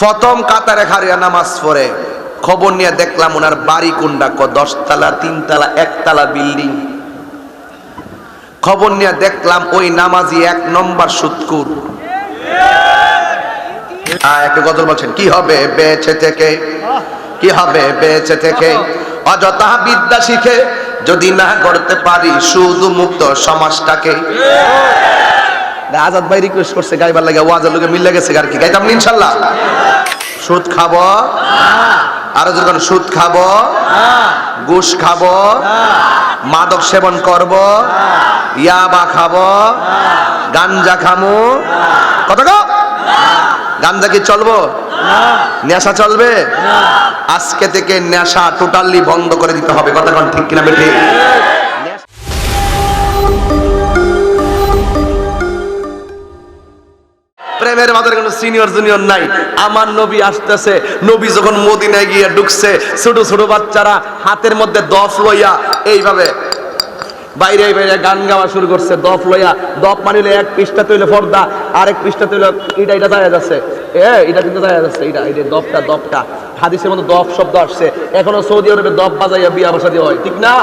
প্রথম কাতারে খারিয়া নামাজ পড়ে। খবর নিয়ে দেখলাম ওনার বাড়ি কোনটা ক দশতলা, তিনতলা, একতলা বিল্ডিং। খবর নিয়ে দেখলাম ওই নামাজি এক নম্বর সুৎকুর। একটু গজল বলছেন, কি হবে বেঁচে থেকে? কি হবে বেঁচে থেকে? অযথা বিদ্যা শিখে যদি না করতে পারি শুধু মুক্ত সমাজটাকে। আজাদ ভাই রিকোয়েস্ট করছে, গাইবার লাগে ওয়াজের লোকে মিলে গেছে আর কি? গাইতাম ইনশাল্লাহ? সুদ খাব। আরও যখন সুদ খাব। ঘুষ খাব। মাদক সেবন করব। ইয়াবা খাব। গাঞ্জা খামু। কত গাঞ্জা কি চলবো? নেশা চলবে? আজকে থেকে নেশা টোটালি বন্ধ করে দিতে হবে। কথা ঠিক কিনা বেঠে হাতের মধ্যে দফ লইয়া এইভাবে বাইরে বাইরে গান গাওয়া শুরু করছে, দফ লইয়া, দফ মানিলে এক পৃষ্ঠা তৈলে পর্দা, আরেক পৃষ্ঠা তৈলে এটা এটা যাচ্ছে এ এটা কিন্তু যাচ্ছে এটা এটা দফটা দফটা। হাদিসের মধ্যে দফ শব্দ আসছে। এখনও সৌদি আরবে দফ বাজাইয়া বিয়া বসা দিয়ে হয়, ঠিক না?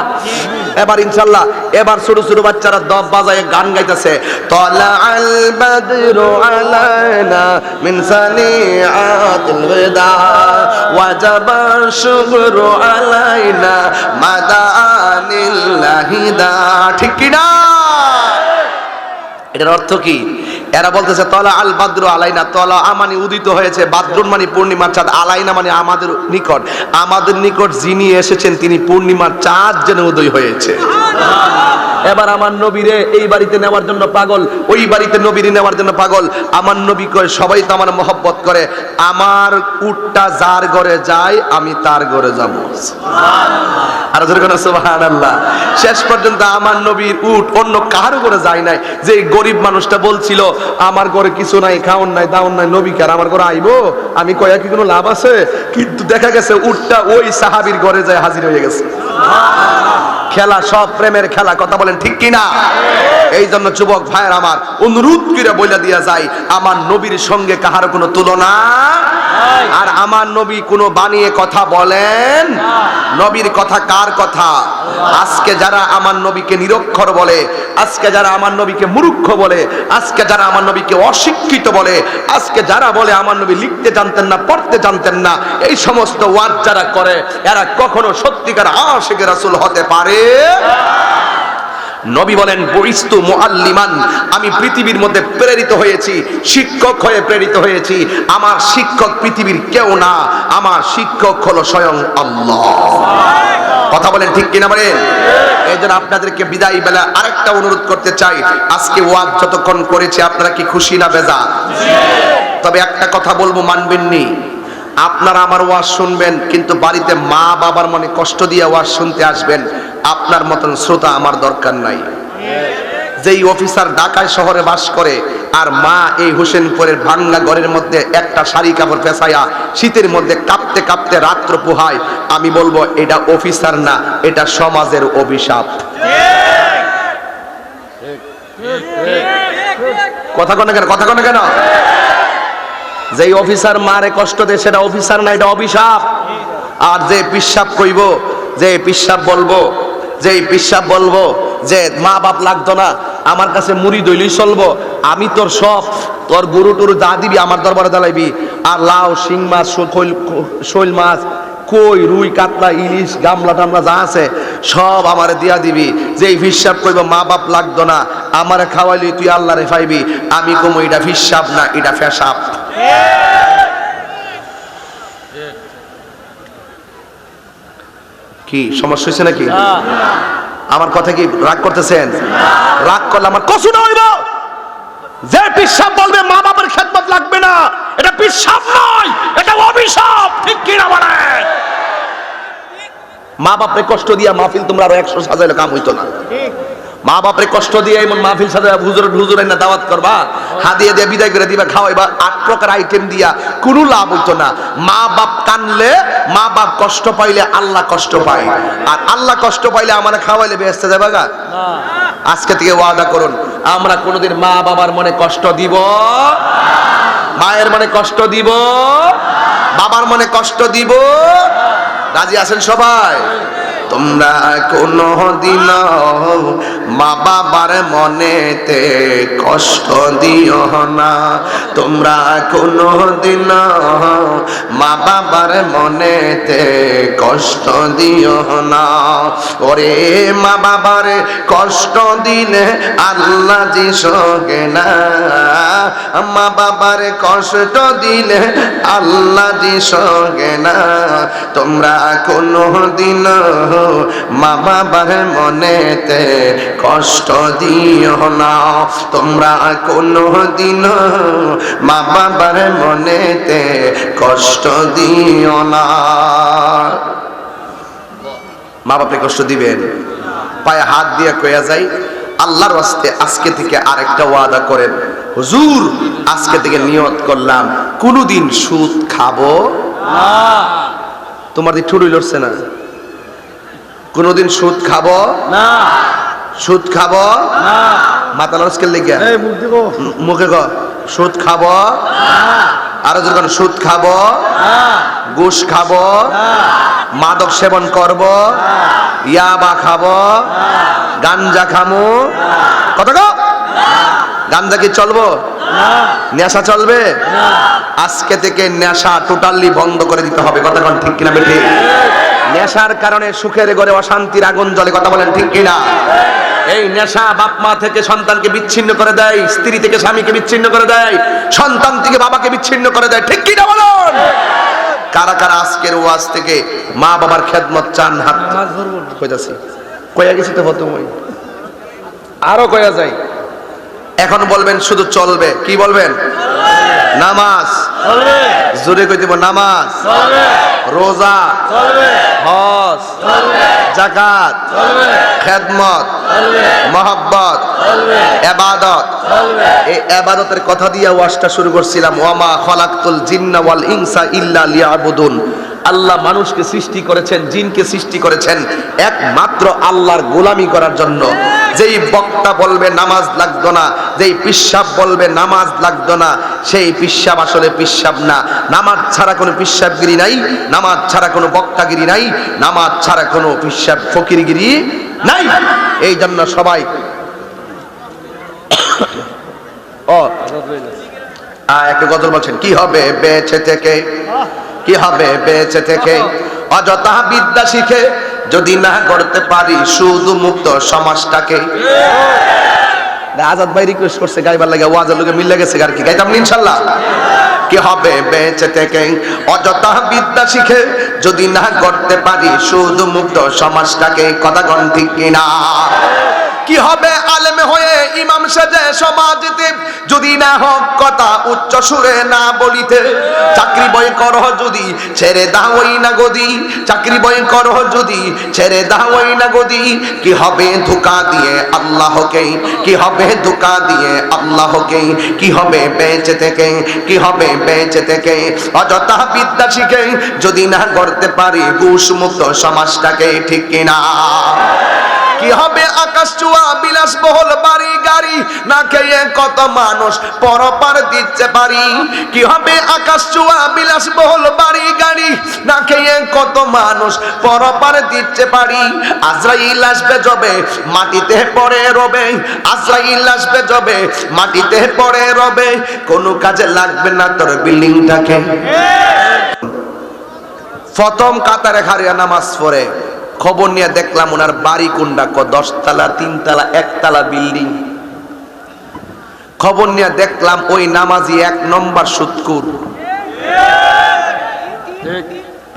এবার ইনশাল্লাহ এবার ছোট ছোট বাচ্চারা দফ বাজাইয়া গান গাইতেছে। তলা আল বাদরু আলাইনা মিন সানিআতিল ওয়াদা, ওয়াজাবা শুকরু আলাইনা মাদানিল্লাহিদা ঠিক কি না এটার অর্থ কি? এরা বলতেছে, তলা আল বাদ্র আলাইনা, তলা আমানি উদিত হয়েছে, বাদ্রুন মানে পূর্ণিমার চাঁদ, আলাইনা মানে আমাদের নিকট। আমাদের নিকট যিনি এসেছেন, তিনি পূর্ণিমার চাঁদ যেন উদয় হয়েছে। এবার আমার নবীরে এই বাড়িতে নেওয়ার জন্য পাগল, ওই বাড়িতে নবীরে নেওয়ার জন্য পাগল। আমার নবী কয়, সবাই তো আমার মহব্বত করে। আমার উটটা যার ঘরে যায়, আমি তার ঘরে যাব। আর আল্লাহ শেষ পর্যন্ত আমার নবীর উট অন্য কারও করে যায় নাই। যে গরিব মানুষটা বলছিল, আমার ঘরে কিছু নাই, খাওন নাই, দাওন নাই, নবী কার, আমার ঘরে আইবো? আমি কয়া কি কোনো লাভ আছে? কিন্তু দেখা গেছে, উটটা ওই সাহাবীর ঘরে যায়, হাজির হয়ে গেছে। খেলা, সব প্রেমের খেলা, কথা বলেন ঠিক কিনা? এই জন্য যুবক ভাইয়ের আমার অনুরোধ করে বলে দিয়া যায়, আমার নবীর সঙ্গে কাহার কোনো তুলনা আর আমার নবী কোনো বানিয়ে কথা বলেন? নবীর কথা কার কথা? আজকে যারা আমার নবীকে নিরক্ষর বলে আজকে যারা আমার নবীকে মূর্খ বলে আজকে যারা আমার নবীকে অশিক্ষিত বলে আজকে যারা বলে আমার নবী লিখতে জানতেন না পড়তে জানতেন না এই সমস্ত ওয়াজ যারা করে এরা কখনো সত্যিকার আশেখ রাসূল হতে পারে? নবী বলেন বরিস্তু মুআল্লিমান, আমি পৃথিবীর মধ্যে প্রেরিত হয়েছি, শিক্ষক হয়ে প্রেরিত হয়েছি, আমার শিক্ষক পৃথিবীর কেউ না, আমার শিক্ষক হলো স্বয়ং আল্লাহ। কথা বলেন ঠিক কিনা বলেন? এই জন্য আপনাদেরকে বিদায় বেলা আরেকটা অনুরোধ করতে চাই। আজকে ওয়াজ যতক্ষণ করেছে, আপনারা কি খুশি না বেজা? তবে একটা কথা বলব মানবেননি আপনারা আমার ওয়াজ শুনবেন, কিন্তু বাড়িতে মা বাবার মনে কষ্ট দিয়ে ওয়াজ শুনতে আসবেন। আপনার মতন শ্রোতা আমার দরকার নাই। যেই অফিসার ঢাকায় শহরে বাস করে, আর মা এই হোসেনপুরের ভাঙ্গা ঘরের মধ্যে একটা শাড়ি কাপড় পেঁচাইয়া শীতের মধ্যে কাঁপতে কাঁপতে রাত্র পোহায়, আমি বলব, এটা অফিসার না, এটা সমাজের অভিশাপ। কথা কোন কেন, কথা কোন কেন? যেই অফিসার মারে কষ্ট দেয়, সেটা অফিসার না, এটা অভিশাপ। আর যে পিসাব কইব, যে পিসাব বলব যে পিসাব বলব যে মা বাপ লাগতো না, আমার কাছে মুড়ি দইলই চলবো। আমি তোর সব, তোর গরু টুরু যা দিবি আমার দরবারে জ্বালাইবি। আর লাউ, শিং মাছ শৈল মাছ, কই, রুই, কাতলা, ইলিশ, গামলা টামলা যা আছে, সব আমারে দিয়া দিবি। যে হিসাব করব মা বাপ লাগতো না, আমারে খাওয়াইলি তুই আল্লাহ রে পাইবি। আমি কমো, এটা হিসাব না, এটা ফেসাব কি? সমস্যা হয়েছে নাকি? আমার কথা কি রাগ করতেছেন? রাগ করলে আমার কসু হইব। যে পিসাব বলবে, মা বাবার খেদমত লাগবে না। এটা পিসাব নয়, এটা অভিশাপ। ঠিক কিনা বলে? মা বাপরে কষ্ট দিয়া মাহফিল তোমরা আরও একশো সাজাইলে কাম হইতো না। মা বাপরে কষ্ট দিয়ে এমন মাহফিল সাজা হুজুর হুজুর না দাওয়াত করবা হাদিয়া দিয়ে বিদায় করে দিবা, খাওয়াইবা, আট প্রকার আইটেম দিয়া কোনো লাভ হইতো না। মা বাপ কানলে মা বাপ কষ্ট পাইলে আল্লাহ কষ্ট পায়। আর আল্লাহ কষ্ট পাইলে আমার খাওয়াইলে বেহেস্তে যাবে গা? আজকে থেকে ওয়াদা করুন, আমরা কোনোদিন মা বাবার মনে কষ্ট দিব? মায়ের মনে কষ্ট দিব? বাবার মনে কষ্ট দিব? রাজি আছেন সবাই? তোমরা কোনো দিন মা বাবার মনেতে কষ্ট দিও না। তোমরা কোনো দিন মা বাবার মনেতে কষ্ট দিও না। ওরে মা বাবার কষ্ট দিলে আল্লাহ জি সগে না। মা বাবার কষ্ট দিলে আল্লাহ জি সগে না। তোমরা কোনো দিন মা বাবার মনেতে কষ্ট দিও না। তোমরা কোনো দিন মা বাবার মনেতে কষ্ট দিও না। মা বাপে কষ্ট দিবেন। পায়ে হাত দিয়ে কয়া যাই, আল্লাহর রাস্তে আজকে থেকে আরেকটা ওয়াদা করেন। হুজুর, আজকে থেকে নিয়ত করলাম, কোনোদিন সুদ খাব তোমার দিয়ে ঠুড়ি লড়ছে না। কোনোদিন সুদ খাব? না। সুদ খাব? না। মাথা লস্কের লেগে এই মুখ ক সুদ খাব? আরও যখন সুদ খাব? ঘুষ খাব? মাদক সেবন করব? ইয়াবা খাব? গাঞ্জা খামু? কত গো গাঞ্জা কি চলবো? নেশা চলবে? আজকে থেকে নেশা টোটালি বন্ধ করে দিতে হবে। কথা ঠিক কিনা বেঠি? নেশার কারণে সুখের ঘরে অশান্তির আগুন জ্বলে কথা বলেন ঠিক কিনা? এই নেশা বাপ মা থেকে সন্তানকে বিচ্ছিন্ন করে দেয় স্ত্রী থেকে স্বামীকে বিচ্ছিন্ন করে দেয় সন্তান থেকে বাবাকে বিচ্ছিন্ন করে দেয় ঠিক কিনা বলুন? কারা কারা আজকের ওয়াজ থেকে মা বাবার খেদমত চান হাত কইতাছি। কইয়া গেছি তো প্রথমই আরও কয়া যায় এখন বলবেন শুধু চলবে। কি বলবেন? নামাজ। জোরে কই দিব নামাজ। চলবে। রোজা হজ জাকাত খেদমত মহব্বত এবাদত। এই এবাদতের কথা দিয়ে ওয়াশটা শুরু করছিলাম ওয়ামা খলাকতুল জিন্না ওয়াল ইনসা ইল্লা লিয়াবুদুন। আল্লাহ মানুষকে সৃষ্টি করেছেন, জিনকে সৃষ্টি করেছেন, একমাত্র আল্লাহর গোলামি করার জন্য। যেই বক্তা বলবে নামাজ লাগতো না, যেই পিসাব বলবে নামাজ লাগতো না, সেই পিসাব আসলে পিসাব না। নামাজ ছাড়া কোনো পিসাবগিরি নাই, নামাজ ছাড়া কোনো বক্তাগিরি নাই, নামাজ ছাড়া কোনো পিসাব ফকিরগিরি নাই। এই জন্য সবাই ও একটু গজল বলছেন, কি হবে বেঁচে থেকে? কি হবে বেঁচে থেকে অযথা বিদ্যা শিখে যদি না করতে পারি শুধু মুক্ত সমাজটাকে। আজাদ ভাই রিকোয়েস্ট করছে গাইবার লাগে ওয়াজের লোকে মিলে গেছে আর কি। গাইতাম ইনশাল্লাহ? কি হবে বেঁচে থেকে অযথা বিদ্যা শিখে যদি না করতে পারি শুধু মুক্ত সমাজটাকে কথা গণ ঠিক কিনা? কি হবে আলেমে হয়ে ইমাম সেজে সমাজতে? যদি না হক কথা উচ্চ সুরে না বলিতে, চাকরি বই করহ যদি, ছেড়ে দাওই না গদি চাকরি বই করহ যদি, ছেড়ে দাওই না গদি কি হবে ধোকা দিয়ে আল্লাহকে? কি হবে ধোকা দিয়ে আল্লাহকে? কি হবে বেঁচে থেকে? কি হবে বেঁচে থেকে? অযথা বিদ্যা শিখে যদি না করতে পারি ঘুষ মুক্ত সমাজটাকে ঠিক কিনা? কি হবে আকাশ চুয়া বিলাস বহল বাড়ি, গাড়ি? না খেয়ে কত মানুষ পরপার দিচ্ছে পারি? কি হবে আকাশ চুয়া বিলাস বহল বাড়ি, গাড়ি? না খেয়ে কত মানুষ পরপার দিচ্ছে পারি? আজরাইল আসবে জবে মাটিতে পড়ে রবে। আজরাইল আসবে জবে মাটিতে পড়ে রবে। কোনো কাজে লাগবে না তোর বিল্ডিংটাকে। প্রথম কাতারে খারিয়া নামাজ পড়ে। খবর নিয়ে দেখলাম ওনার বাড়ি কোনটা ক, দশতলা, তিনতলা, একতলা বিল্ডিং। খবর নিয়ে দেখলাম ওই নামাজি এক নম্বর সুৎকুর।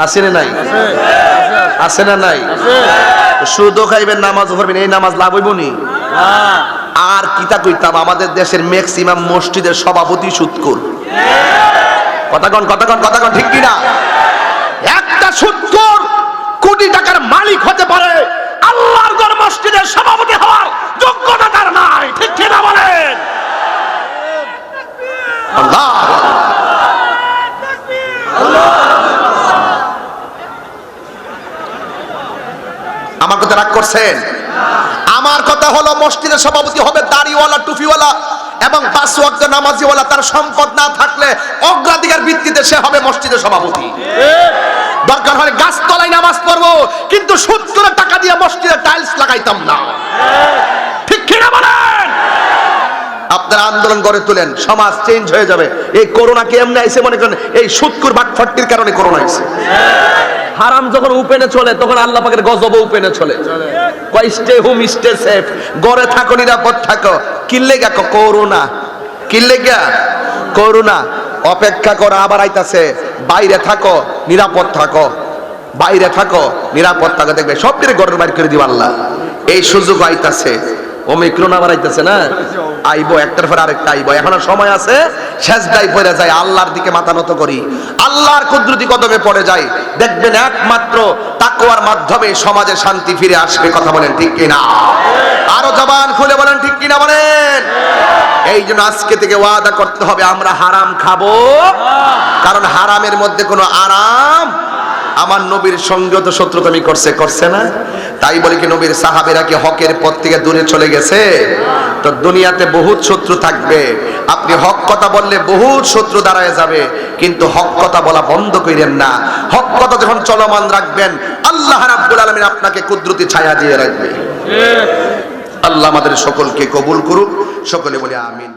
আছে না নাই? আছে না নাই? খাইবেন এই নামাজ লাভ হইব নি? আর কিতা কইতাম, আমাদের দেশের ম্যাক্সিমাম মসজিদের সভাপতি সুৎকুর। কথাগণ কথাগণ কথাগণ ঠিক কিনা? একটা সুৎকুর! মালিক হতে পারে। আল্লাহর ঘর মসজিদের সভাপতি হওয়ার যোগ্যতা তার নাই। ঠিক কিনা বলেন? আল্লাহ। আমার কথা রাগ করছেন? আমার কথা হলো মসজিদের সভাপতি হবে দাড়িওয়ালা টুপিওয়ালা এবং পাঁচ ওয়াক্ত নামাজিওয়ালা। তার সম্পদ না থাকলে অগ্রাধিকার ভিত্তিতে সে হবে মসজিদের সভাপতি। দরকার হলে গাছতলায় নামাজ পড়ব, কিন্তু সুদ করে টাকা দিয়ে মসজিদে টাইলস লাগাইতাম না। ঠিক কিনা বলেন? আপনারা আন্দোলন গড়ে তুলেন, সমাজ চেঞ্জ হয়ে যাবে। এই করোনা কে এমনি আইসে মনে করেন? এই সুৎকুর বাটফাট্টির কারণে করোনা আইসে হারাম যখন উপেনে চলে, তখন আল্লাহ পাকের গজব উপেনে চলে। কয় স্টে হোম স্টে সেফ গড়ে থাকো, নিরাপদ থাকো। কিল্লে গা করোনা কিল্লে গা করোনা অপেক্ষা করো, আবার আইতাছে। বাইরে থাকো, নিরাপদ থাকো। বাইরে থাকো নিরাপদ থাকো দেখবে। সব দিকে গড়ের বাইর করে দিব আল্লাহ। এই সুযোগ আইতাছে। আবার আইতাছে না? আইবো, একটার পর আরেকটা আইবো। এখনও সময় আছে শেষ দায় পড়ে যায় আল্লাহর দিকে মাথা নত করি। আল্লাহর কুদরতি কদমে পড়ে যায় দেখবেন একমাত্র মাধ্যমে সমাজে শান্তি ফিরে আসবে, কথা বলেন ঠিক কিনা? আরও জবান খুলে বলেন ঠিক কিনা বলেন? এই জন্য আজকে থেকে ওয়াদা করতে হবে, আমরা হারাম খাব। কারণ হারামের মধ্যে কোনো আরাম আমার নবীর সঙ্গে তো শত্রুতামি করছে করছে না। তাই বলে কি নবীর সাহাবেরা কি হকের পথ থেকে দূরে চলে গেছে? তো দুনিয়াতে বহুত শত্রু থাকবে। আপনি হক কথা বললে বহুত শত্রু দাঁড়ায় যাবে কিন্তু হক কথা বলা বন্ধ করেন না। হক কথা যখন চলমান রাখবেন আল্লাহ রাব্বুল আলামিন আপনাকে কুদরতি ছায়া দিয়ে রাখবে। আল্লাহ আমাদের সকলকে কবুল করুক সকলে বলে আমিন।